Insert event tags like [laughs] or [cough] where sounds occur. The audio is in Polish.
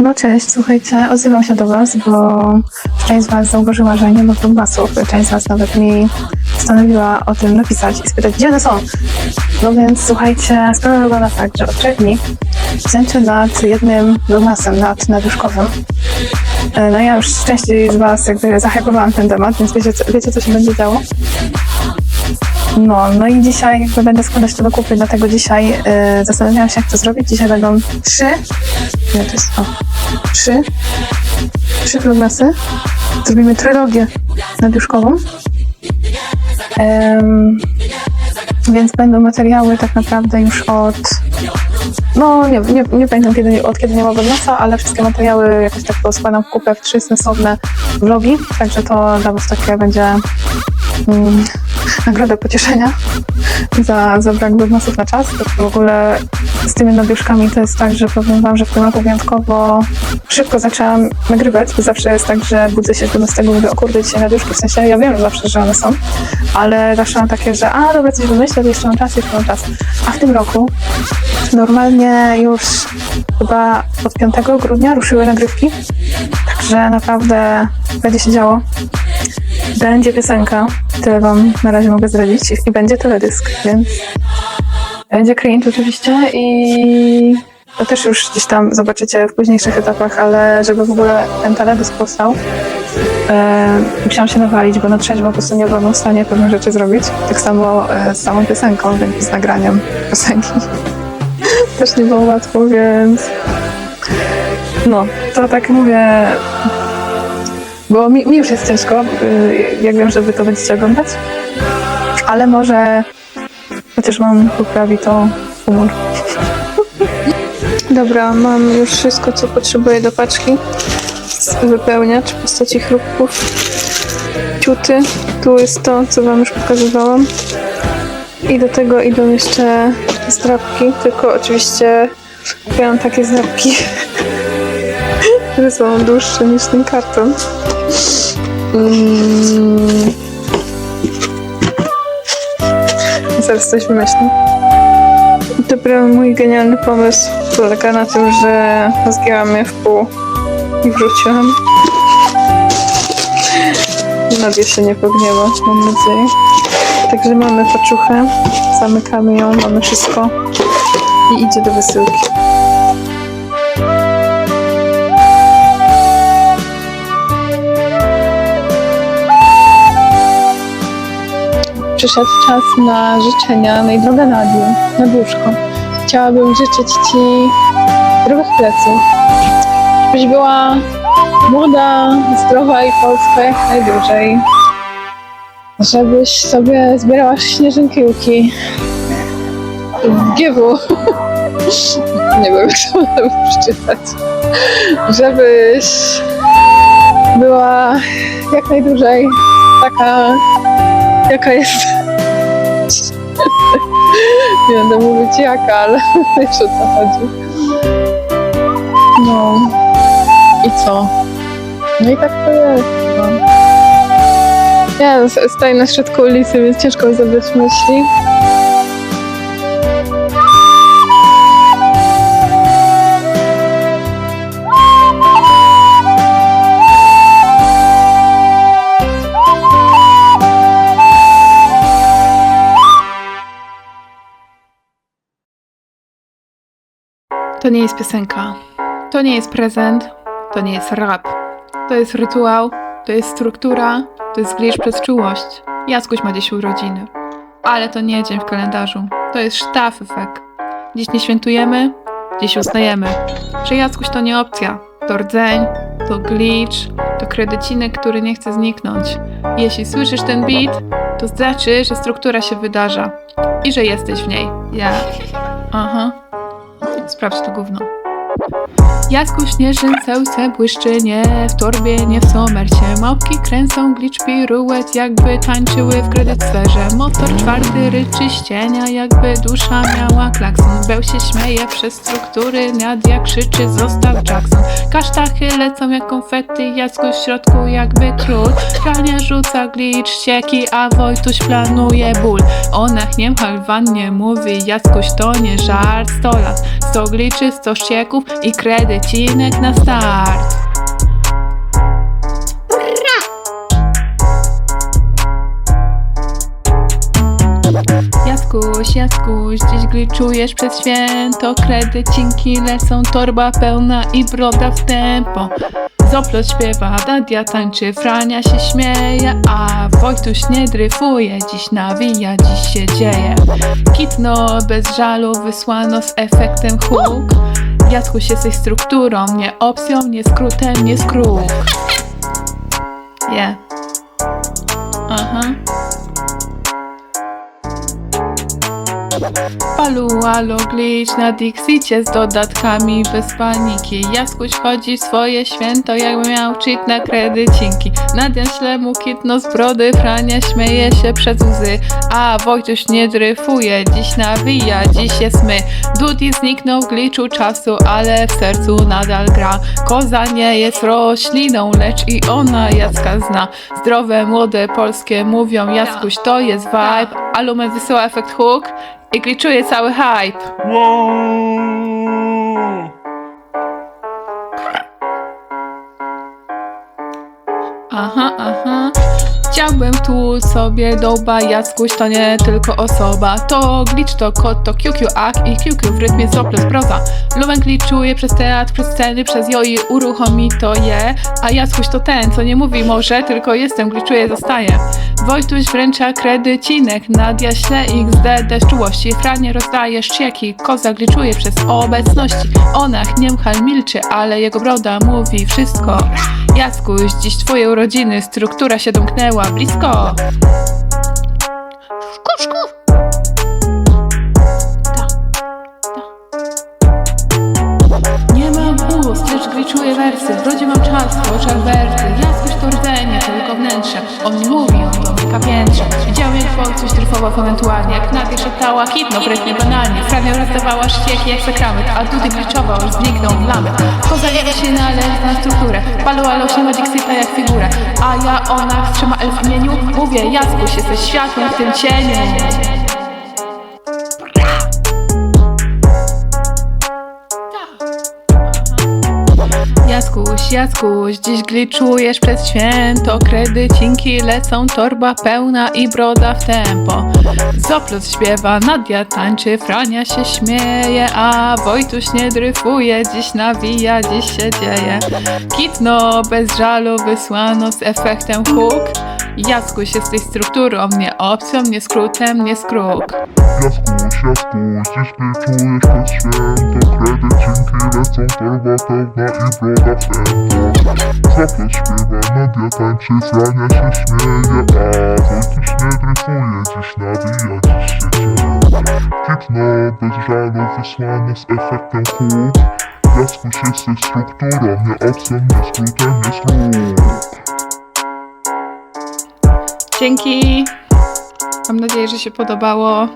No cześć, słuchajcie, odzywam się do Was, bo część z Was zauważyła, że nie ma basów. Część z Was nawet mi postanowiła o tym napisać i spytać, gdzie one są. No więc słuchajcie, sprawa wygląda tak, że dni zęczę nad jednym domasem, nad naduszkowym. E, No ja już częściej z Was jakby zahypowałam ten temat, więc wiecie, wiecie co się będzie działo? No, no i dzisiaj jakby będę składać to do kupy, dlatego dzisiaj y, zastanawiałam się, jak to zrobić. Dzisiaj będą trzy, nie, to jest, o, trzy, trzy progresy. Zrobimy trylogię naduszkową. Em, więc będą materiały tak naprawdę już od, no nie, nie, nie pamiętam kiedy, od kiedy nie ma Wodnosa, ale wszystkie materiały jakoś tak poskładam w kupę w trzy sensowne vlogi, także to dla Was takie będzie mm, nagroda pocieszenia za, za brak wodnosów na czas. To w ogóle z tymi naduszkami to jest tak, że powiem Wam, że w tym roku wyjątkowo szybko zaczęłam nagrywać, bo zawsze jest tak, że budzę się z 12 i mówię, o kurde, dzisiaj naduszki, w sensie ja wiem zawsze, że one są, ale zawsze mam takie, że a dobra, coś wymyślę, jeszcze mam czas, jeszcze mam czas. A w tym roku normalnie już chyba od 5 grudnia ruszyły nagrywki, także naprawdę będzie się działo. Będzie piosenka, tyle wam na razie mogę zdradzić i będzie teledysk, więc będzie cringe oczywiście i to też już gdzieś tam zobaczycie w późniejszych etapach, ale żeby w ogóle ten teledysk powstał, e, musiałam się nawalić, bo na trzeźwo po prostu nie byłam w stanie pewne rzeczy zrobić. Tak samo e, z samą piosenką, więc z nagraniem piosenki. [laughs] też nie było łatwo, więc no, to tak mówię, bo mi, mi już jest ciężko, y, jak wiem, że wy to będziecie oglądać, ale może chociaż mam poprawi to humor. [laughs] Dobra, mam już wszystko, co potrzebuję do paczki. Wypełniacz w postaci chrupków, ciuty. Tu jest to, co wam już pokazywałam. I do tego idą jeszcze zdrabki, tylko oczywiście kupiłam takie zdrabki, [laughs] które są dłuższe niż ten karton. Mm. Zaraz coś wymyślę. Dobra, mój genialny pomysł polega na tym, że zgięłam je w pół i wrzuciłam. Nadia się nie pogniewa, mam nadzieję. Także mamy paczuchę, zamykamy ją, mamy wszystko i idzie do wysyłki. Przyszedł czas na życzenia, no i droga Nadiu, na duszko. Chciałabym życzyć Ci zdrowych pleców, żebyś była młoda, zdrowa i polska jak najdłużej. Żebyś sobie zbierała śnieżynkiłki w GW. [laughs] Nie wiem, nawet przeczytać. Żebyś była jak najdłużej taka jaka jest. Nie będę mówić jaka, ale [laughs] wiesz o co chodzi. No. I co? No i tak to jest. No. Ja stoję na środku ulicy, więc ciężko zabrać myśli. To nie jest piosenka. To nie jest prezent. To nie jest rap. To jest rytuał. To jest struktura. To jest glitch przez czułość. Jackuś ma dziś urodziny. Ale to nie dzień w kalendarzu. To jest sztafefek. Dziś nie świętujemy. Dziś uznajemy, że Jackuś to nie opcja. To rdzeń, to glitch, to kredycinek, który nie chce zniknąć. Jeśli słyszysz ten beat, to znaczy, że struktura się wydarza i że jesteś w niej. Ja. Aha. Sprawdź to gówno. Jasku śnieżyncełce błyszczy nie w torbie, nie w somercie. Małpki kręcą glitch piruet, jakby tańczyły w kredyt sferze Motor czwarty ryczy ścienia, jakby dusza miała klakson. Beł się śmieje przez struktury, Nadia krzyczy zostaw Jackson. Kasztachy lecą jak konfety, Jacku w środku jakby król. Frania rzuca glitch, ścieki, a Wojtuś planuje ból. Ona chniemchal w wannie mówi, Jackuś to nie żart. Sto lat, sto gliczy, sto ścieków i kredycinek na start. Jackuś, Jackuś, dziś gliczujesz przez święto. Kredycinki lecą, torba pełna i broda w tempo. Zoplot śpiewa, Dadia tańczy, Frania się śmieje A Wojtuś nie dryfuje, dziś nawija, dziś się dzieje. Kitno bez żalu wysłano z efektem huk Jackuś jesteś strukturą, nie opcją, nie skrótem, nie skrót. [laughs] Yeah. Aha Palu, alo, glitch na Dixicie z dodatkami bez paniki. Jaskuś chodzi w swoje święto, jakby miał cheat na kredycinki. Nadia śle mu kitno z brody, Frania śmieje się przez łzy. A Wojtuś nie dryfuje, dziś nawija, dziś jest my. Dudi zniknął w glitchu czasu, ale w sercu nadal gra. Koza nie jest rośliną, lecz i ona Jacka zna. Zdrowe, młode, polskie mówią Jaskuś to jest vibe. Alumen wysyła efekt hook i glitchuje cały hype. Wow! Chciałbym tu sobie doba, Jackuś to nie tylko osoba. To glitch, to kod, to QQ, ak i QQ w rytmie soplos proza. Lumen glitchuje przez teatr, przez sceny, przez joi uruchomi to je. A Jackuś to ten, co nie mówi może, tylko jestem, glitchuje, zostaje Wojtuś wręcza kredycinek, Nadia śle XD deszczułości Franie rozdaje szcieki, koza glitchuje przez obecności. Ona chniemchal milczy, ale jego broda mówi wszystko Jackuś, dziś twoje urodziny, struktura się domknęła blisko. Jak Nadia szeptała kitno w rytmie banalnie. Frania rozdawała ścieki jak sakrament, a Dudy gliczował, już zniknął lamy. Pozajęła się na na strukturę. Palu alo się ma Dixita jak figurę. A ja ona trzyma elf w imieniu. Mówię, Jackuś, jesteś światłem w tym cieniu. Jackuś, dziś glitchujesz przez święto. Kredycinki lecą, torba pełna i broda w tempo. Zoplot śpiewa, Nadia tańczy, Frania się śmieje A Wojtuś nie dryfuje, dziś nawija, dziś się dzieje. Kitno bez żalu wysłano z efektem hook Jackuś, jesteś strukturą, nie opcją, nie skrótem, nie skrót Jaskuś, Jaskuś, dziś glitchujesz przez święto Kredycinki lecą, torba pełna i broda tempo Zaplot śpiewa, Nadia tańczy, Frania się śmieje A Wojtuś nie dryfuje, dziś nawija, dziś się dzieje Kitno bez żalu wysłane z efektem hook Jaskuś, jesteś strukturą, nie opcją, nie skrótem, nie skrót Dzięki. Mam nadzieję, że się podobało.